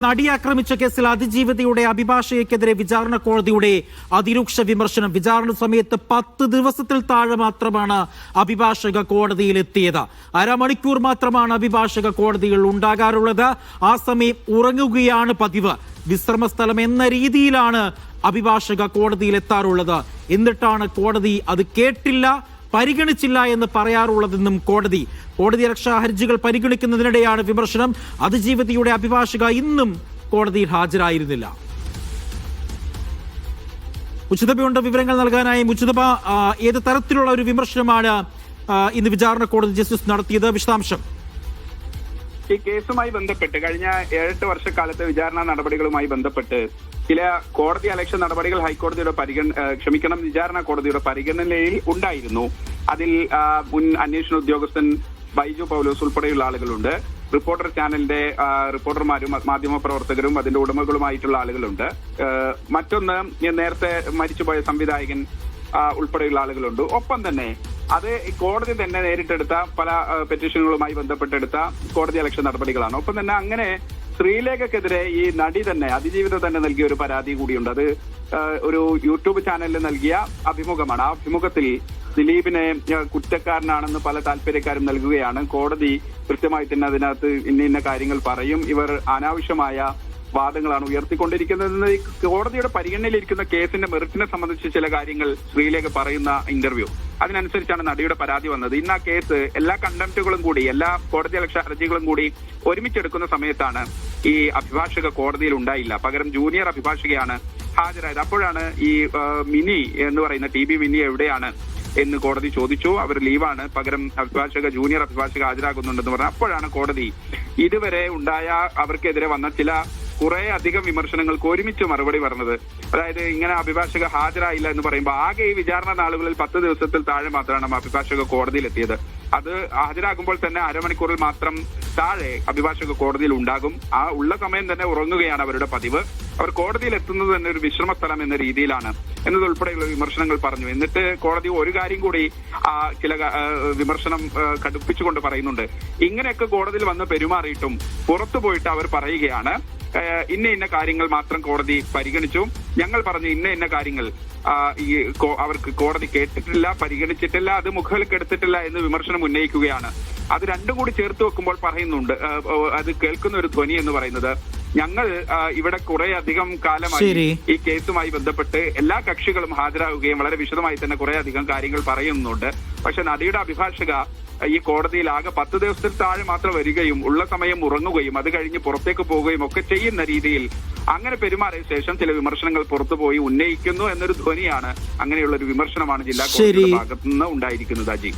നടിയെ ആക്രമിച്ച കേസിൽ അതിജീവിതയുടെ അഭിഭാഷകയ്ക്കെതിരെ വിചാരണ കോടതിയുടെ അതിരൂക്ഷ വിമർശനം. വിചാരണ സമയത്ത് പത്ത് ദിവസത്തിൽ താഴെ മാത്രമാണ് അഭിഭാഷക കോടതിയിൽ എത്തിയത് അരമണിക്കൂർ മാത്രമാണ് അഭിഭാഷക കോടതിയിൽ ഉണ്ടാകാറുള്ളത്. ആ സമയം ഉറങ്ങുകയാണ് പതിവ്. വിശ്രമ സ്ഥലം എന്ന രീതിയിലാണ് അഭിഭാഷക കോടതിയിൽ എത്താറുള്ളത് എന്നിട്ടാണ് കോടതി അത് കേട്ടില്ല പരിഗണിച്ചില്ല എന്ന് പറയാറുള്ളതെന്നും കോടതി. കോടതി രക്ഷാ ഹർജികൾ പരിഗണിക്കുന്നതിനിടെയാണ് വിമർശനം. അതിജീവിതയുടെ അഭിഭാഷക ഇന്നും കോടതിയിൽ ഹാജരായിരുന്നില്ല. ഉച്ചതബയുണ്ട് വിവരങ്ങൾ നൽകാനായി. ഉച്ചതബ ഏത് തരത്തിലുള്ള ഒരു വിമർശനമാണ് ഇന്ന് വിചാരണ കോടതി ജസ്റ്റിസ് നടത്തിയത്? വിശദാംശം. ഈ കേസുമായി ബന്ധപ്പെട്ട് കഴിഞ്ഞ ഏഴെട്ട് വർഷക്കാലത്തെ വിചാരണ നടപടികളുമായി ബന്ധപ്പെട്ട് ചില കോടതി അലക്ഷ്യ നടപടികൾ ഹൈക്കോടതിയുടെ പരിഗണ ക്ഷമിക്കണം വിചാരണ കോടതിയുടെ പരിഗണനയിൽ ഉണ്ടായിരുന്നു. അതിൽ മുൻ അന്വേഷണ ഉദ്യോഗസ്ഥൻ ബൈജു പൗലോസ് ഉൾപ്പെടെയുള്ള ആളുകളുണ്ട്. റിപ്പോർട്ടർ ചാനലിന്റെ റിപ്പോർട്ടർമാരും മാധ്യമ പ്രവർത്തകരും അതിന്റെ ഉടമകളുമായിട്ടുള്ള ആളുകളുണ്ട്. മറ്റൊന്ന് നേരത്തെ മരിച്ചുപോയ സംവിധായകൻ ഉൾപ്പെടെയുള്ള ആളുകളുണ്ട്. ഒപ്പം തന്നെ അത് കോടതി തന്നെ നേരിട്ടെടുത്ത പല പെറ്റീഷനുകളുമായി ബന്ധപ്പെട്ടെടുത്ത കോടതി അലക്ഷ്യ നടപടികളാണ്. ഒപ്പം തന്നെ അങ്ങനെ ശ്രീലേഖക്കെതിരെ ഈ നടി തന്നെ അതിജീവിതം തന്നെ നൽകിയ ഒരു പരാതി കൂടിയുണ്ട്. അത് ഒരു യൂട്യൂബ് ചാനലിൽ നൽകിയ അഭിമുഖമാണ്. ആ അഭിമുഖത്തിൽ ദിലീപിനെ കുറ്റക്കാരനാണെന്ന് പല താല്പര്യക്കാരും നൽകുകയാണ്. കോടതി കൃത്യമായി തന്നെ അതിനകത്ത് ഇന്ന ഇന്ന കാര്യങ്ങൾ പറയും. ഇവർ അനാവശ്യമായ വാദങ്ങളാണ് ഉയർത്തിക്കൊണ്ടിരിക്കുന്നത്. കോടതിയുടെ പരിഗണനയിലിരിക്കുന്ന കേസിന്റെ മെറിറ്റിനെ സംബന്ധിച്ച് ചില കാര്യങ്ങൾ ശ്രീലേഖ പറയുന്ന ഇന്റർവ്യൂ. അതിനനുസരിച്ചാണ് നടിയുടെ പരാതി വന്നത്. ഇന്ന് ആ കേസ് എല്ലാ കണ്ടംപ്റ്റുകളും കൂടി എല്ലാ കോടതി അലക്ഷ ഹർജികളും കൂടി ഒരുമിച്ചെടുക്കുന്ന സമയത്താണ് ഈ അഭിഭാഷക കോടതിയിൽ ഉണ്ടായില്ല. പകരം ജൂനിയർ അഭിഭാഷകയാണ് ഹാജരായത്. അപ്പോഴാണ് ഈ മിനി എന്ന് പറയുന്ന ടി ബി മിനി എവിടെയാണ് എന്ന് കോടതി ചോദിച്ചു. അവർ ലീവാണ്. പകരം അഭിഭാഷക ജൂനിയർ അഭിഭാഷക ഹാജരാകുന്നുണ്ടെന്ന് പറഞ്ഞു. അപ്പോഴാണ് കോടതി ഇതുവരെ ഉണ്ടായ അവർക്കെതിരെ വന്ന ചില കുറെ അധികം വിമർശനങ്ങൾക്ക് ഒരുമിച്ച് മറുപടി പറഞ്ഞത്. അതായത് ഇങ്ങനെ അഭിഭാഷക ഹാജരായില്ല എന്ന് പറയുമ്പോൾ ആകെ ഈ വിചാരണ നാളുകളിൽ പത്ത് ദിവസത്തിൽ താഴെ മാത്രമാണ് അഭിഭാഷക കോടതിയിൽ എത്തിയത്. അത് ഹാജരാകുമ്പോൾ തന്നെ അരമണിക്കൂറിൽ മാത്രം താഴെ അഭിഭാഷക കോടതിയിൽ ഉണ്ടാകും. ആ ഉള്ള സമയം തന്നെ ഉറങ്ങുകയാണ് അവരുടെ പതിവ്. അവർ കോടതിയിൽ എത്തുന്നത് തന്നെ ഒരു വിശ്രമ സ്ഥലം എന്ന രീതിയിലാണ് എന്നതുൾപ്പെടെയുള്ള വിമർശനങ്ങൾ പറഞ്ഞു. എന്നിട്ട് കോടതി ഒരു കാര്യം കൂടി ആ, ചില വിമർശനം കടുപ്പിച്ചുകൊണ്ട് പറയുന്നുണ്ട്. ഇങ്ങനെയൊക്കെ കോടതിയിൽ വന്ന് പെരുമാറിയിട്ടും പുറത്തു പോയിട്ട് അവർ പറയുകയാണ്. ഇന്ന ഇന്ന കാര്യങ്ങൾ മാത്രം കോടതി പരിഗണിച്ചു. ഞങ്ങൾ പറഞ്ഞ ഇന്ന ഇന്ന കാര്യങ്ങൾ ഈ അവർക്ക് കോടതി കേട്ടിട്ടില്ല പരിഗണിച്ചിട്ടില്ല അത് മുഖവിലക്കെടുത്തിട്ടില്ല എന്ന് വിമർശനം ഉന്നയിക്കുകയാണ്. അത് രണ്ടും കൂടി ചേർത്ത് വെക്കുമ്പോൾ പറയുന്നുണ്ട് അത് കേൾക്കുന്ന ഒരു ധ്വനി എന്ന് പറയുന്നത് ഞങ്ങൾ ഇവിടെ കുറെ അധികം കാലമായി ഈ കേസുമായി ബന്ധപ്പെട്ട് എല്ലാ കക്ഷികളും ഹാജരാകുകയും വളരെ വിശദമായി തന്നെ കുറെ അധികം കാര്യങ്ങൾ പറയുന്നുണ്ട്. പക്ഷെ നടിയുടെ അഭിഭാഷക ഈ കോടതിയിൽ ആകെ പത്ത് ദിവസത്തിൽ താഴെ മാത്രം വരികയും ഉള്ള സമയം ഉറങ്ങുകയും അത് കഴിഞ്ഞ് പുറത്തേക്ക് പോവുകയും ഒക്കെ ചെയ്യുന്ന രീതിയിൽ അങ്ങനെ പെരുമാറിയ ശേഷം ചില വിമർശനങ്ങൾ പുറത്തുപോയി ഉന്നയിക്കുന്നു എന്നൊരു ധ്വനിയാണ് അങ്ങനെയുള്ള ഒരു വിമർശനമാണ് ജില്ലാ. കോടതിയുടെ ഭാഗത്തുനിന്ന് ഉണ്ടായിരിക്കുന്നത് അജി